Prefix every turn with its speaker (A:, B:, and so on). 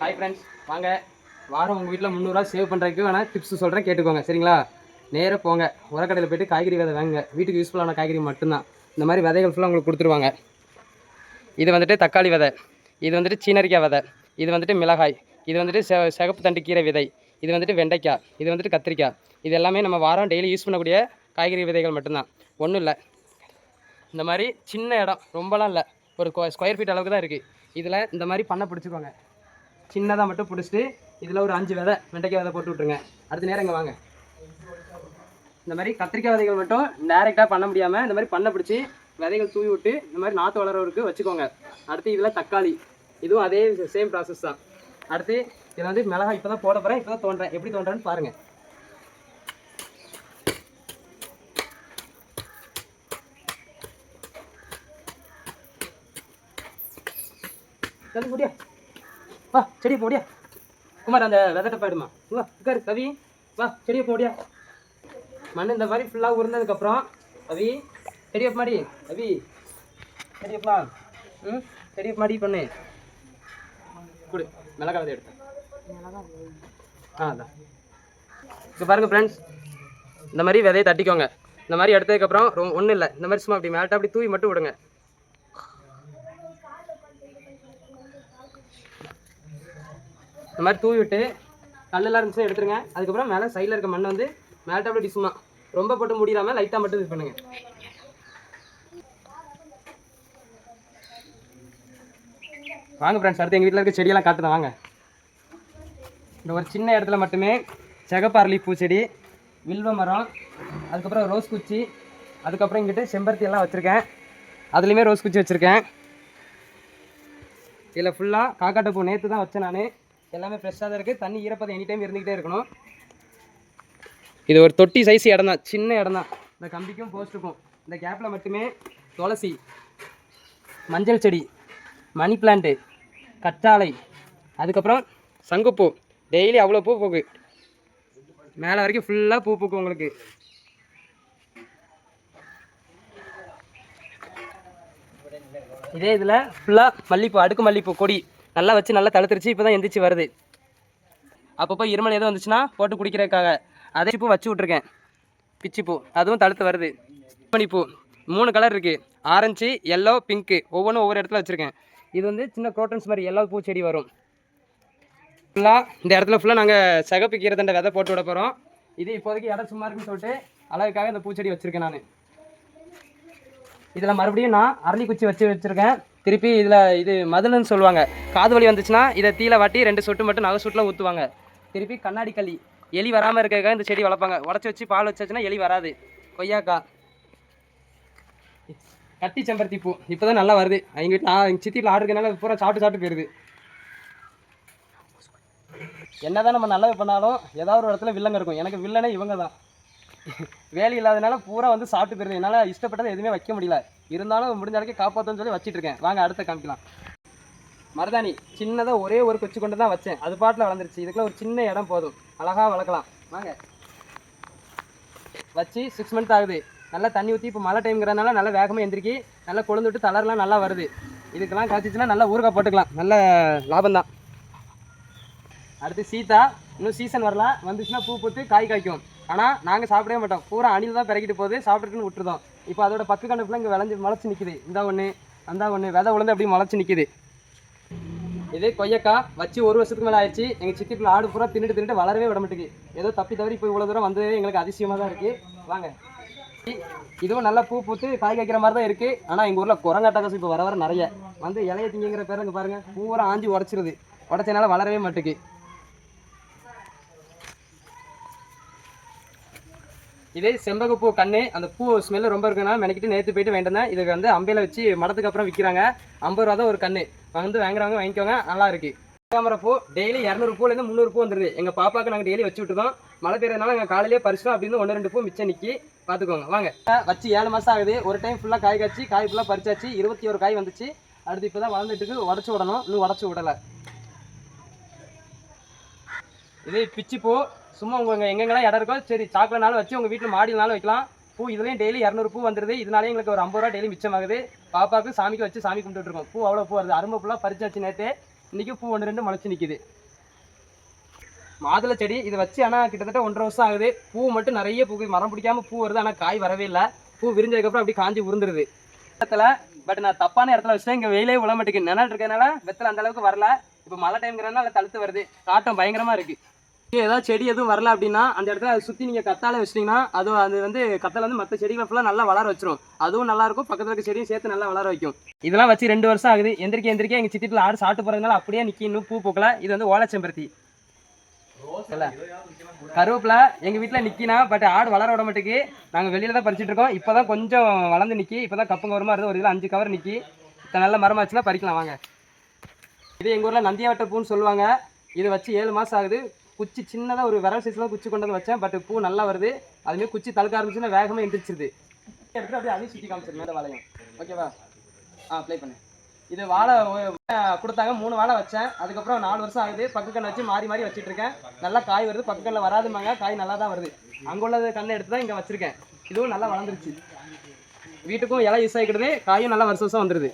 A: Hi friends வாங்க. வாரம் உங்கள் வீட்டில் முந்நூறுரூவா சேவ் பண்ணுறதுக்கு வேணால் டிப்ஸ் சொல்கிறேன் கேட்டுக்கோங்க. சரிங்களா? நேராக போங்க. உரக்கடையில் போய்ட்டு காய்கறி விதை வாங்க வீட்டுக்கு யூஸ்ஃபுல்லான காய்கறி மட்டும்தான். இந்த மாதிரி விதைகள் ஃபுல்லாக உங்களுக்கு கொடுத்துருவாங்க. இது வந்துட்டு தக்காளி விதை. இது வந்துட்டு சீனரிக்காய் விதை. இது வந்துட்டு மிளகாய். இது வந்துட்டு செ சிகப்பு தண்டு கீரை விதை. இது வந்துட்டு வெண்டைக்காய். இது வந்துட்டு கத்திரிக்காய். இது எல்லாமே நம்ம வாரம் டெய்லி யூஸ் பண்ணக்கூடிய காய்கறி விதைகள் மட்டும்தான். ஒன்றும் இல்லை. இந்த மாதிரி சின்ன இடம் ரொம்பலாம் இல்லை. ஒரு ஸ்கொயர் ஃபீட் அளவுக்கு தான் இருக்குது இதில் இந்த மாதிரி பண்ணை பிடிச்சிக்கோங்க. சின்னதாக மட்டும் பிடிச்சிட்டு இதில் ஒரு அஞ்சு விதை வெண்டைக்காய் விதை போட்டு விட்ருங்க அடுத்த நேரம் இங்கே வாங்க. இந்த மாதிரி கத்திரிக்காய் விதைகள் மட்டும் டேரெக்டாக பண்ண முடியாமல் இந்த மாதிரி பண்ணை பிடிச்சி விதைகள் தூவி விட்டு இந்த மாதிரி நாற்று வளர்றவருக்கு வச்சுக்கோங்க. அடுத்து இதில் தக்காளி. இதுவும் அதே சேம் ப்ராசஸ் தான். அடுத்து இதில் வந்து மிளகாய் இப்போ தான் போட போகிறேன் இப்போ தான் தோன்றேன். எப்படி தோன்றேன்னு பாருங்கள் கவி போடியா? வா செடியை போடியா? குமார் அந்த விதத்தை போயிடுமா வா உட்காரு கவி. வா செடியை போடியா? மண் இந்த மாதிரி ஃபுல்லாக உருந்ததுக்கப்புறம் கவி செடியை மாடி கவி. செடியப்பா ம் செடியை மாடி பண்ணு. கொடு மிளகா விதை எடுத்தேன். ஆ அதான் இப்போ பாருங்கள் ஃப்ரெண்ட்ஸ் இந்த மாதிரி விதையை தட்டிக்கோங்க. இந்த மாதிரி எடுத்ததுக்கப்புறம் ரொம்ப ஒன்றும் இல்லை. இந்த மாதிரி சும்மா அப்படி மேல்ட்ட அப்படி தூவி மட்டும் விடுங்க. இந்த மாதிரி தூவி விட்டு கல்லெல்லாம் இருந்துச்சு எடுத்துருங்க. அதுக்கப்புறம் மேலே சைடில் இருக்க மண்ணை வந்து மேலே அப்படி சும்மா. ரொம்ப போட்டு முடியாமல் லைட்டாக மட்டும் இது பண்ணுங்க. வாங்க ஃப்ரெண்ட்ஸ் அடுத்து எங்கள் வீட்டில் இருக்க செடியெல்லாம் காட்டுதான் வாங்க. இந்த ஒரு சின்ன இடத்துல மட்டுமே செகப்பாரளி பூச்செடி வில்வ மரம் அதுக்கப்புறம் ரோஸ் குச்சி அதுக்கப்புறம் இங்கிட்டு செம்பருத்தி எல்லாம் வச்சுருக்கேன். அதுலேயுமே ரோஸ் குச்சி வச்சுருக்கேன். இதில் ஃபுல்லாக காக்காட்ட பூ நேற்று தான் வச்சேன் நான். எல்லாமே ஃப்ரெஷ்ஷாக தான் இருக்குது தண்ணி ஈரப்பதம் எனி டைம் இருந்துக்கிட்டே இருக்கணும். இது ஒரு தொட்டி சைஸ் இடம் தான். சின்ன இடம் தான். இந்த கம்பிக்கும் போஸ்ட்டுக்கும் இந்த கேப்பில் மட்டுமே துளசி மஞ்சள் செடி மணி பிளான்ட்டு கற்றாழை அதுக்கப்புறம் சங்குப்பூ. டெய்லி அவ்வளோ பூ பூக்கு. மேலே வரைக்கும் ஃபுல்லாக பூ பூக்கும் உங்களுக்கு. இதே இதில் ஃபுல்லாக மல்லிப்பூ அடுக்கு மல்லிப்பூ கொடி. நல்லா வச்சு நல்லா தழுத்துருச்சு இப்போ தான் எந்திரிச்சு வருது. அப்பப்போ இருமல் எதுவும் வந்துச்சுன்னா போட்டு குடிக்கிறதுக்காக. அதே பூ வச்சு விட்ருக்கேன் பிச்சிப்பூ அதுவும் தழுத்து வருது. மணிப்பூ மூணு கலர் இருக்குது ஆரஞ்சு எல்லோ பிங்க்கு ஒவ்வொன்றும் ஒவ்வொரு இடத்துல வச்சுருக்கேன். இது வந்து சின்ன குரோட்டன்ஸ் மாதிரி எல்லோ பூச்செடி வரும். ஃபுல்லாக இந்த இடத்துல ஃபுல்லாக நாங்கள் சகப்பு கீரை தண்டை விதை போட்டு விட போகிறோம் இது இப்போதைக்கு இடம் சும்மா இருக்குன்னு சொல்லிட்டு அழகுக்காக இந்த பூச்செடி வச்சுருக்கேன் நான். இதில் மறுபடியும் நான் அரளி குச்சி வச்சு வச்சுருக்கேன். திருப்பி இதில் இது மதுளன்னு சொல்லுவாங்க. காது வலி வந்துச்சுன்னா இதை தீல வாட்டி ரெண்டு சொட்டு மட்டும் நகை சுட்டில் ஊற்றுவாங்க திருப்பி கண்ணாடி களி. எலி வராமல் இருக்கிறதுக்காக இந்த செடி வளர்ப்பாங்க. உடச்சி வச்சு பால் வச்சாச்சுன்னா எலி வராது. கொய்யாக்காய் கட்டி செம்பருத்தி பூ. இப்போ தான் நல்லா வருது. எங்கள் வீட்டில் நான் எங்கள் சித்தியில் ஆடுறதுனால இருக்கனால பூரா சாப்பிட்டு சாப்பிட்டு போயிருது. என்னதான் நம்ம நல்லது பண்ணாலும் ஏதாவது ஒரு இடத்துல வில்லங்க இருக்கும். எனக்கு வில்லனே இவங்க தான் வேலை இல்லாதனால பூரா வந்து சாப்பிட்டு போயிருது என்னால் இஷ்டப்பட்டதை எதுவுமே வைக்க முடியல. இருந்தாலும் முடிஞ்ச அளவுக்கு காப்பாற்றணும்னு சொல்லி வச்சிட்டு இருக்கேன். வாங்க அடுத்த காமிக்கலாம். மருதாணி சின்னதாக ஒரே ஒரு கொச்சு கொண்டு தான் வச்சேன். அது பாட்டில் வளர்ந்துருச்சு. இதுக்குள்ள ஒரு சின்ன இடம் போதும். அழகாக வளர்க்கலாம். வாங்க. வச்சு சிக்ஸ் மந்த் ஆகுது. நல்லா தண்ணி ஊற்றி இப்போ மழை டைம்ங்கிறதுனால நல்லா வேகமாக எந்திரிக்கி நல்லா கொழுந்து விட்டு தளர்லாம் நல்லா வருது. இதுக்கெல்லாம் காய்ச்சிச்சுன்னா நல்லா ஊறுகாய் போட்டுக்கலாம். நல்ல லாபம் தான். அடுத்து சீதா. இன்னும் சீசன் வரலாம் வந்துச்சுன்னா பூ பூத்து காய் காய்க்கும். ஆனால் நாங்கள் சாப்பிடவே மாட்டோம். பூரா அணில் தான் பிறக்கிட்டு போகுது. சாப்பிட்டுன்னு விட்டுருதோம். இப்போ அதோட பக்கு கணக்குலாம் இங்கே விளைஞ்சி முளைச்சி நிற்குது இந்த ஒன்று அந்த ஒன்று விதை உளுந்து அப்படியே முளைச்சி நிற்குது இது கொய்யக்காய் வச்சு ஒரு வருஷத்துக்கு மேலே ஆயிடுச்சு. எங்கள் சித்திக்குள்ள ஆடு பூரா தின்னுட்டு தின்னுட்டு வளரவே விட மாட்டேங்குது. ஏதோ தப்பி தவறி இப்போ இவ்வளோ தூரம் வந்ததே எங்களுக்கு அதிசயமாக தான் இருக்குது வாங்க. இதுவும் நல்லா பூ பூத்து காய் காய்க்கிற மாதிரி தான் இருக்குது ஆனால் எங்கள் ஊரில் குரங்காட்டாக்காசு இப்போ வர வர நிறைய. வந்து இலைய திங்கிற பேருங்க. பாருங்கள் பூரா ஆஞ்சி உடச்சிருது. உடச்சனால வளரவே மாட்டேங்குது. இதே செம்பகப்பூ கண்ணு அந்த பூ ஸ்மெல்லு ரொம்ப இருக்குன்னா மெனக்கிட்டு நேற்று போயிட்டு வேண்டியதான் இதுக்கு வந்து அம்பையில் வச்சு மடத்துக்கு அப்புறம் விற்கிறாங்க ஐம்பது ரூபா தான் ஒரு கண்ணு. வந்து வாங்குறவங்க வாங்கிக்கோங்க நல்லா இருக்கு. தாமரை பூ டெய்லி இரநூறு பூலேருந்து முந்நூறு பூ வந்துருது. எங்கள் பாப்பாவுக்கு நாங்கள் டெய்லி வச்சு விட்டுருந்தோம் மழை பெய்யறதுனால நாங்கள் காலையிலே பறிச்சிட்டோம். அப்படின்னு ஒன்று ரெண்டு பூ மிச்சம் நிற்கி பார்த்துக்கோங்க வாங்க. வச்சு ஏழு மாதம் ஆகுது. ஒரு டைம் ஃபுல்லாக காய் காய்ச்சி காய் ஃபுல்லாக பறிச்சாச்சு. இருபத்தி ஒரு காய் வந்துச்சு. அடுத்து இப்போ தான் வளர்ந்துட்டு உடச்சி விடணும். இன்னும் உடச்சி விடலை. இதே பிச்சு பூ சும்மா உங்க எங்கெங்கெல்லாம் இடம் இருக்கோ சரி சாக்கலைனாலும் வச்சு உங்கள் வீட்டில் மாடினாலும் வைக்கலாம். பூ இதுலேயும் டெய்லி இரநூறு பூ வந்துருது. இதனாலே எங்களுக்கு ஒரு ஐம்பது ரூபா டெய்லி மிச்சமாகுது பாப்பாவுக்கு சாமிக்கு வச்சு சாமி கும்பிட்டுட்டு இருக்கோம். பூ அவ்வளோ பூ வருது. அரும்பு ஃபுல்லாக பறிச்சாச்சு நேற்று இன்னைக்கு பூ ஒன்று ரெண்டு முளைச்சி நிற்கிது மாதுளை செடி இதை வச்சு ஆனால் கிட்டத்தட்ட ஒன்றரை வருஷம் ஆகுது. பூ மட்டும் நிறைய பூ மரம் பிடிக்காம பூ வருது. ஆனால் காய் வரவே இல்லை. பூ விரிஞ்சதுக்கப்புறம் அப்படி காஞ்சி உருந்துருது. இடத்துல பட் நான் தப்பான இடத்துல வச்சுட்டேன். இங்கே வெயிலே விழ மாட்டேங்குது. நிழல் இருக்கிறதுனால வெத்தலை அந்த அளவுக்கு வரல. இப்போ மழை டைம்ங்கிறதுனால தழுத்து வருது. காட்டம் பயங்கரமாக இருக்குது ஏதாவது செடி எதுவும் வரல அப்படின்னா அந்த இடத்துல அதை சுற்றி நீங்கள் கத்தால வச்சிட்டிங்கன்னா அது அது வந்து கத்தால வந்து மற்ற செடிகளை ஃபுல்லாக நல்லா வளர வச்சிரும். அதுவும் நல்லா இருக்கும். பக்கத்தில் இருக்க செடியும் சேர்த்து நல்லா வளர வைக்கும். இதெல்லாம் வச்சு ரெண்டு வருஷம் ஆகுது. எந்திரிக்க எந்திரிக்க எங்கள் சித்திட்டில் ஆடு சாப்பிட்டு போகிறதுனால அப்படியே நிற்கி இன்னும் பூ பூக்கல. இது வந்து ஓலச்செம்பருத்தி. இல்ல கருவேப்பிலை எங்க வீட்டில் நிக்கினா பட் ஆடு வளர விட மாட்டேங்குது. நாங்கள் வெளியில தான் பறிச்சுட்டு இருக்கோம். இப்பதான் கொஞ்சம் வளர்ந்து நிக்கி. இப்பதான் கப்புங்க வருமா இருந்து ஒரு இதில் அஞ்சு கவர் நிக்கி. நல்ல மரமாச்சுன்னா பறிக்கலாம். வாங்க. இது எங்கள் ஊரில் நந்தியாவட்ட பூன்னு சொல்லுவாங்க. இது வச்சு ஏழு மாதம் ஆகுது. குச்சி சின்னதாக ஒரு விரல் சைஸ்ல குச்சி கொண்டு வந்து வச்சேன். பட் பூ நல்லா வருது. அதுமாரி குச்சி தழுக்க ஆரம்பிச்சுன்னா வேகமாக எந்திரிச்சிருது. எடுத்து அப்படியே அதையும் சுற்றி காமிச்சிருங்க அந்த வாழையும் ஓகேவா ஆ ப்ளே பண்ணு. இது வாழை கொடுத்தாங்க. மூணு வாழை வச்சேன். அதுக்கப்புறம் நாலு வருஷம் ஆகுது. பக்க கண்ணை வச்சு மாறி மாறி வச்சுட்டு இருக்கேன். நல்லா காய் வருது. பக்க கண்ணில் வராதுமாங்க காய் நல்லா தான் வருது. அங்கே உள்ளது கண்ணை எடுத்து தான் இங்கே வச்சிருக்கேன். இதுவும் நல்லா வளர்ந்துருச்சு. வீட்டுக்கும் இலை யூஸ் ஆகிக்கிறது காயும் நல்லா வருஷம் வருஷம் வந்துடுது